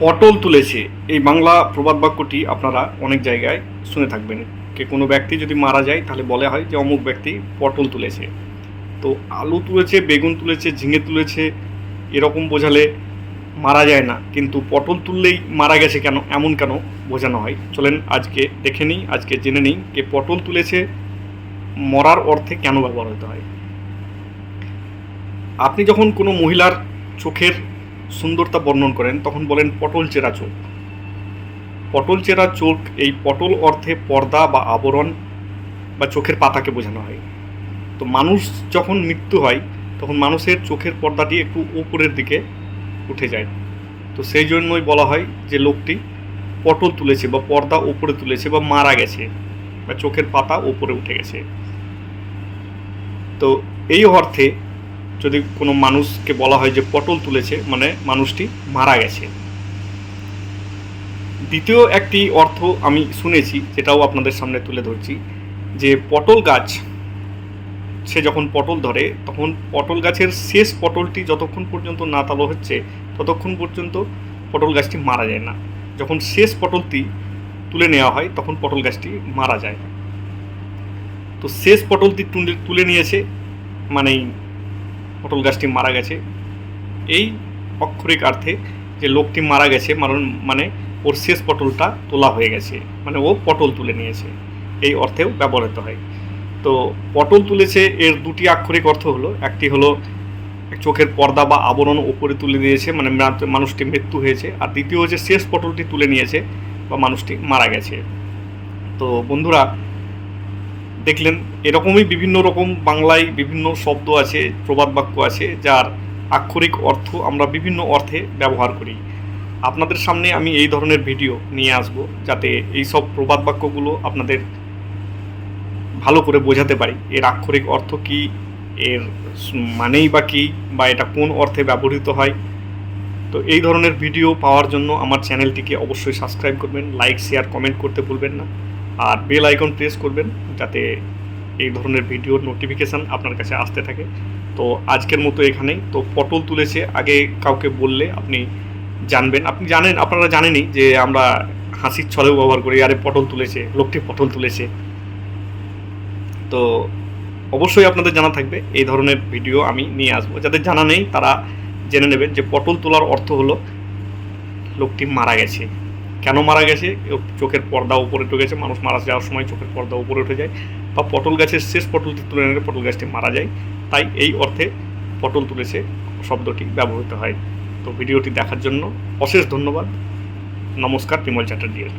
পটল তুলেছে। এই বাংলা প্রবাদ বাক্যটি আপনারা অনেক জায়গায় শুনে থাকবেন। কে কোনো ব্যক্তি যদি মারা যায়, তাহলে বলে হয় যে অমুক ব্যক্তি পটল তুলেছে। তো আলু তুলেছে, বেগুন তুলেছে, ঝিঙে তুলেছে, এরকম বোঝালে মারা যায় না। কিন্তু পটল তুললেই মারা গেছে কেন, এমন কেন বোঝানো হয়? চলেন আজকে দেখে নিই, আজকে জেনে নিই কে পটল তুলেছে, মরার অর্থে কেন ব্যবহার হতে হয়। আপনি যখন কোনো মহিলার চোখের সুন্দরতা বর্ণন করেন, তখন বলেন পটল চেরা চোখ। পটল চেরা চোখ এই পটল অর্থে পর্দা বা আবরণ বা চোখের পাতাকে বোঝানো হয়। তো মানুষ যখন মৃত্যু হয়, তখন মানুষের চোখের পর্দাটি একটু উপরের দিকে উঠে যায়। তো সেই জন্যই বলা হয় যে লোকটি পটল তুলেছে বা পর্দা উপরে তুলেছে বা মারা গেছে বা চোখের পাতা উপরে উঠে গেছে। তো এই অর্থে যদি কোনো মানুষকে বলা হয় যে পটল তুলেছে মানে মানুষটি মারা গেছে। দ্বিতীয় একটি অর্থ আমি শুনেছি, যেটাও আপনাদের সামনে তুলে ধরছি, যে পটল গাছ, সে যখন পটল ধরে, তখন পটল গাছের শেষ পটলটি যতক্ষণ পর্যন্ত না তালো হচ্ছে, ততক্ষণ পর্যন্ত পটল গাছটি মারা যায় না। যখন শেষ পটলটি তুলে নেওয়া হয়, তখন পটল গাছটি মারা যায়। তো শেষ পটলটি তুলে তুলে নিয়েছে, মানেই পটল গাছটি মারা গেছে। এই অক্ষরিক অর্থে যে লোকটি মারা গেছে, মারণ- মানে ওর শেষ পটলটা তোলা হয়ে গেছে মানে ও পটল তুলে নিয়েছে। এই অর্থেও ব্যবহৃত হয়। তো পটল তুলেছে এর দুটি আক্ষরিক অর্থ হলো, একটি হলো চোখের পর্দা বা আবরণ ওপরে তুলে দিয়েছে মানে মানুষটি মৃত্যু হয়েছে, আর দ্বিতীয় হচ্ছে শেষ পটলটি তুলে নিয়েছে বা মানুষটি মারা গেছে। তো বন্ধুরা দেখলেন, এরকমই বিভিন্ন রকম বাংলায় বিভিন্ন শব্দ আছে, প্রবাদ বাক্য আছে, যার আক্ষরিক অর্থ আমরা বিভিন্ন অর্থে ব্যবহার করি। আপনাদের সামনে আমি এই ধরনের ভিডিও নিয়ে আসব, যাতে এই সব প্রবাদ বাক্যগুলো আপনাদের ভালো করে বোঝাতে পারি। এর আক্ষরিক অর্থ কী? এর মানেই বা কী? বা এটা কোন অর্থে ব্যবহৃত হয়? তো এই ধরনের ভিডিও পাওয়ার জন্য আমার চ্যানেলটিকে অবশ্যই সাবস্ক্রাইব করবেন, লাইক, শেয়ার, কমেন্ট করতে ভুলবেন না। আর বেল আইকন প্রেস করবেন যাতে এই ধরনের ভিডিওর নোটিফিকেশান আপনার কাছে আসতে থাকে। তো আজকের মতো এখানেই। তো পটল তুলেছে, আগে কাউকে বললে আপনি জানবেন। আপনি জানেন, আপনারা জানেনই যে আমরা হাসির ছলেও ব্যবহার করি। আরে, পটল তুলেছে, লোকটি পটল তুলেছে। তো অবশ্যই আপনাদের জানা থাকবে, এই ধরনের ভিডিও আমি নিয়ে আসব। যাদের জানা নেই, তারা জেনে নেবেন যে পটল তোলার অর্থ হলো, লোকটি মারা গেছে। কেন মারা গেছে? চোখের পর্দা উপরে উঠে গেছে, মানুষ মারা যাওয়ার সময় চোখের পর্দা উপরে উঠে যায় বা পটল গাছের শেষ পটলটি তুলে নিলে পটল গাছটি মারা যায়। তাই এই অর্থে পটল তুলেছে শব্দটি ব্যবহৃত হয়। তো ভিডিওটি দেখার জন্য অশেষ ধন্যবাদ। নমস্কার, বিমল চ্যাটার্জির